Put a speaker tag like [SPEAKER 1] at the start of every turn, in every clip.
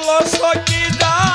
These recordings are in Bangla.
[SPEAKER 1] Eu só que dá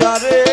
[SPEAKER 1] যারে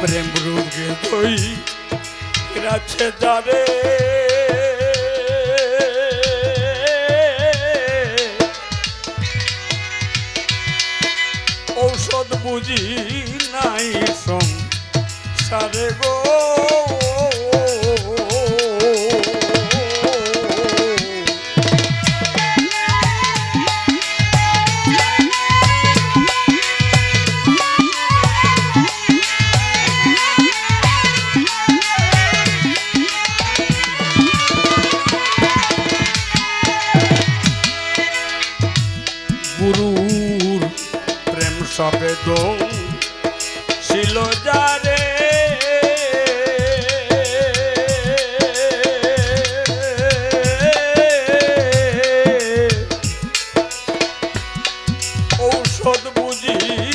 [SPEAKER 1] પ્રેમ રૂગે કોઈ રાખે દારે ঔষধ বুঝি নাই সং সারে গো। বিপদ বুঝি